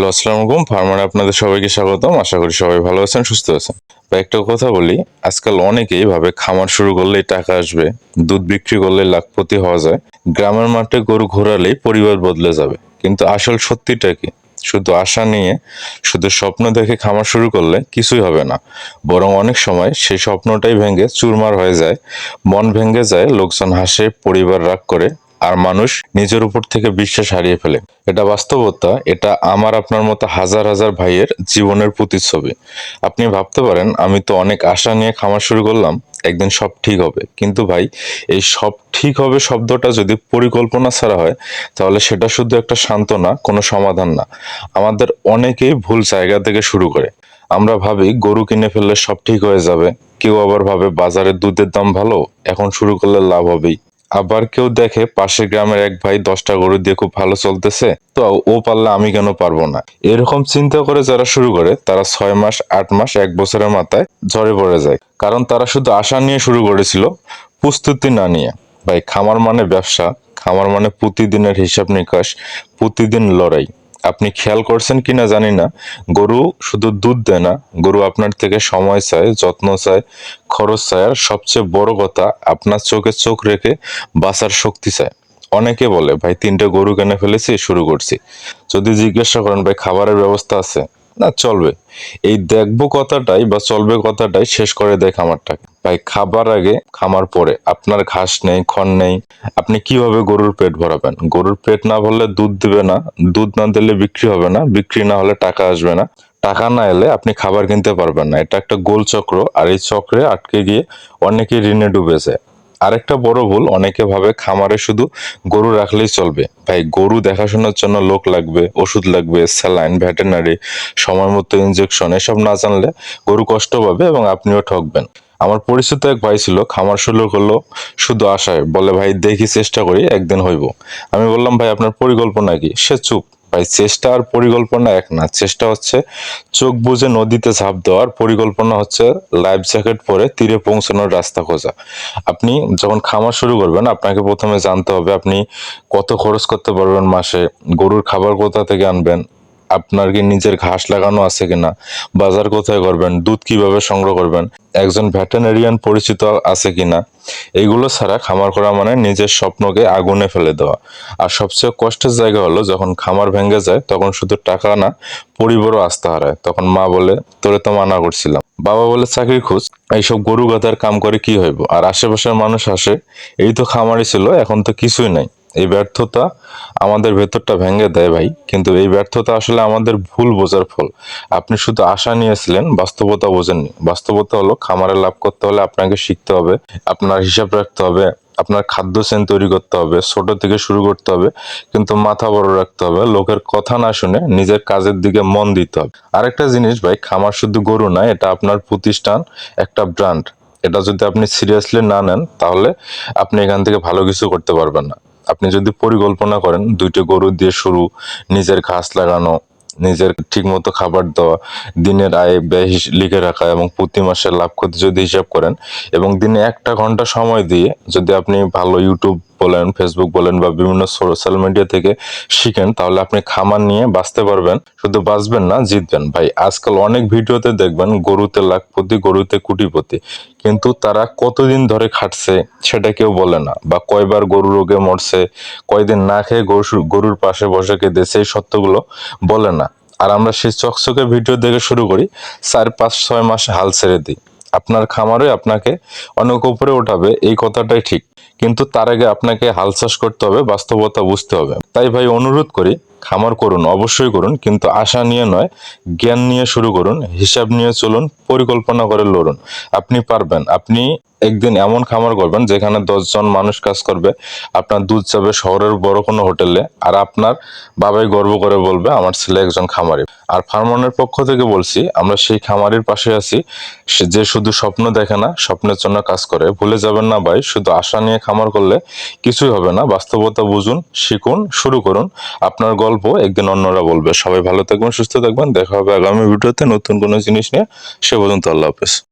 Hello, আসসালামু আলাইকুম। ফার্মারে আপনাদের সবাইকে স্বাগতম। আশা করি সবাই ভালো আছেন, সুস্থ আছেন। তো একটা কথা বলি, আজকাল অনেকেই ভাবে খামার শুরু করলেই টাকা আসবে, দুধ বিক্রি করলে লাখপতি হওয়া যায়। গ্রামের মাঠে গরু ঘোরালেই পরিবার বদলে যাবে। কিন্তু আসল সত্যিটা কি? শুধু আশা নিয়ে, শুধু স্বপ্ন দেখে খামার শুরু করলে কিছুই হবে না। বরং অনেক সময় সেই স্বপ্নটাই ভেঙে চুরমার হয়ে যায়, মন ভেঙে যায়, লোকজন হাসে, পরিবার রাগ করে আর মানুষ নিজের উপর থেকে বিশ্বাস হারিয়ে ফেলে। এটা বাস্তবতা, এটা আমার আপনার মতো হাজার হাজার ভাইয়ের জীবনের প্রতিচ্ছবি। আপনি ভাবতে পারেন, আমি তো অনেক আশা নিয়ে খামার শুরু করলাম, একদিন সব ঠিক হবে। কিন্তু ভাই, এই সব ঠিক হবে শব্দটা যদি পরিকল্পনা ছাড়া হয়, তাহলে সেটা শুধু একটা সান্ত্বনা, কোনো সমাধান না। আমাদের অনেকেই ভুল জায়গা থেকে শুরু করে। আমরা ভাবি, গরু কিনে ফেললে সব ঠিক হয়ে যাবে। কেউ আবার ভাবে, বাজারে দুধের দাম ভালো, এখন শুরু করলে লাভ হবেই। আবার কেউ দেখে পাশের গ্রামের এক ভাই দশটা গরু দিয়ে খুব ভালো চলতেছে, তো ও পারলে আমি কেন পারব না? এরকম চিন্তা করে যারা শুরু করে, তারা ছয় মাস, আট মাস, এক বছরের মাথায় ঝরে পড়ে যায়। কারণ তারা শুধু আশা নিয়ে শুরু করেছিল, প্রস্তুতি না নিয়ে। ভাই, খামার মানে ব্যবসা, খামার মানে প্রতিদিনের হিসাব নিকাশ, প্রতিদিন লড়াই। আপনি খেয়াল করছেন কিনা জানি না। গরু শুধু দুধ দেয় না, গরু আপনার থেকে সময় চায়, যত্ন চায়, খরচ চায়, আর সবচেয়ে বড় কথা, আপনার চোখে চোখ রেখে বাঁচার শক্তি চায়। অনেকে বলে, ভাই, তিনটে গরু কেনে ফেলেছি, শুরু করছি। যদি জিজ্ঞাসা করেন, ভাই, খাবারের ব্যবস্থা আছে? না, চলবে। এই দেখব কথাটাই বা চলবে কথাটাই শেষ করে দেয় খামারটাকে ভাই, খাবার আগে খামার পরে। আপনার ঘাস নেই খন নেই। আপনি কীভাবে গরুর পেট ভরাবেন? গরুর পেট না ভরলে দুধ দিবে না। দুধ না দিলে বিক্রি হবে না। বিক্রি না হলে টাকা আসবে না। টাকা না এলে আপনি খাবার কিনতে পারবেন না। এটা একটা গোল চক্র। আর এই চক্রে আটকে গিয়ে অনেকে ঋণে ডুবেছে। আরেকটা বড় ভুল, অনেকে ভাবে খামারে শুধু গরু রাখলেই চলবে। ভাই, গরু দেখাশোনার জন্য লোক লাগবে, ওষুধ লাগবে, স্যালাইন, ভেটেনারি, সময় মতো ইনজেকশন এসব না জানলে গরু কষ্ট পাবে এবং আপনিও ঠকবেন। আমার পরিচিত এক ভাই ছিল, খামার শুরু করল শুধু আশায়। বলে, ভাই, দেখি চেষ্টা করি, একদিন হইব। আমি বললাম, ভাই, আপনার পরিকল্পনা কি? সে চুপ। ভাই, চেষ্টা আর পরিকল্পনা এক না। চেষ্টা হচ্ছে চোখ বুঝে নদীতে ঝাঁপ দেওয়ার। পরিকল্পনা হচ্ছে লাইফ জ্যাকেট পরে তীরে পৌঁছানোর রাস্তা খোঁজা। আপনি যখন খামার শুরু করবেন, আপনাকে প্রথমে জানতে হবে আপনি কত খরচ করতে পারবেন মাসে। গরুর খাবার কোথা থেকে আনবেন? আপনার কি নিজের ঘাস লাগানো আছে কিনা? বাজার কোথায় করবেন? দুধ কীভাবে সংগ্রহ করবেন? একজন ভেটেনারিয়ান পরিচিত আছে কিনা? এইগুলো ছাড়া খামার করা মানে নিজের স্বপ্নকে আগুনে ফেলে দেওয়া। আর সবচেয়ে কষ্টের জায়গা হলো যখন খামার ভেঙে যায়, তখন শুধু টাকা না, পরিবারও আস্থা হারায়। তখন মা বলে, তোরে তো মানা করছিলাম। বাবা বলে চাকরি খুঁজ? এইসব গরু গাধার কাম করে কি হইব? আর আশেপাশের মানুষ আসে এই তো খামারই ছিল, এখন তো কিছুই নাই। এই ব্যর্থতা আমাদের ভেতরটা ভেঙে দেয় ভাই। কিন্তু এই ব্যর্থতা আসলে আমাদের ভুল বোঝার ফল। আপনি শুধু আশা নিয়েছিলেন, বাস্তবতা বোঝেননি। বাস্তবতা হলো খামারে লাভ করতে হলে আপনাকে শিখতে হবে, আপনার হিসাব রাখতে হবে, আপনার খাদ্য চেন তৈরি করতে হবে, ছোট থেকে শুরু করতে হবে, কিন্তু মাথা বড় রাখতে হবে, লোকের কথা না শুনে নিজের কাজের দিকে মন দিতে হবে। আরেকটা জিনিস ভাই, খামার শুধু গরু না, এটা আপনার প্রতিষ্ঠান, একটা ব্র্যান্ড এটা যদি আপনি সিরিয়াসলি না নেন, তাহলে আপনি এখান থেকে ভালো কিছু করতে পারবেন না। আপনি যদি পরিকল্পনা করেন দুইটা গরু দিয়ে শুরু নিজের ঘাস লাগানো নিজের ঠিকমতো খাবার দেওয়া, দিনের আয় ব্যয় লিখে রাখা এবং প্রতি মাসের লাভ ক্ষতি যদি হিসাব করেন এবং দিনে একটা ঘণ্টা সময় দিয়ে যদি আপনি ভালো ইউটিউব বলেন ফেসবুক বলেন বা বিভিন্ন সোশ্যাল মিডিয়া থেকে শিখেন, তাহলে আপনি খামার নিয়ে বাঁচতে পারবেন। শুধু বাঁচবেন না, জিতবেন। ভাই, আজকাল অনেক ভিডিওতে দেখবেন গরুতে লাখপতি, গরুতে কোটিপতি। কিন্তু তারা কতদিন ধরে খাটছে সেটা কেউ বলে না বা কয়বার গরু রোগে মরছে, কয়দিন না খেয়ে গরু গরুর পাশে বসে কেঁদে সেই সত্যগুলো বলে না। আর আমরা সেই চকচকে ভিডিও দেখে শুরু করি, চার, পাঁচ, ছয় মাস হাল ছেড়ে দিই। আপনার খামারে আপনাকে অনেক উপরে ওঠাবে এই কথাটাই ঠিক। কিন্তু তার আগে আপনাকে হাল চাষ করতে হবে, বাস্তবতা বুঝতে হবে। তাই ভাই, অনুরোধ করি, খামার করুন, অবশ্যই করুন, কিন্তু আশা নিয়ে নয়, জ্ঞান নিয়ে শুরু করুন, হিসাব নিয়ে চলুন, পরিকল্পনা করে লড়ুন। আপনি পারবেন, আপনি একদিন এমন খামার করবেন যেখানে দশজন মানুষ কাজ করবে। আপনার দুধ যাবে শহরের বড় কোনো হোটেলে আর আপনার বাবাই গর্ব করে বলবে, আমার ছেলে একজন খামারি। আর ফার্মনের পক্ষ থেকে বলছি, আমরা সেই খামারির পাশে আছি। যে শুধু স্বপ্ন দেখে না, স্বপ্নের জন্য কাজ করে। ভুলে যাবেন না ভাই, শুধু আশা নিয়ে খামার করলে কিছুই হবে না। বাস্তবতা বুঝুন, শিখুন, শুরু করুন। আপনার গল্প একদিন অন্যরা বলবে। সবাই ভালো থাকবেন, সুস্থ থাকবেন। দেখা হবে আগামী ভিডিওতে নতুন কোনো জিনিস নিয়ে। সে পর্যন্ত আল্লাহ হাফেজ।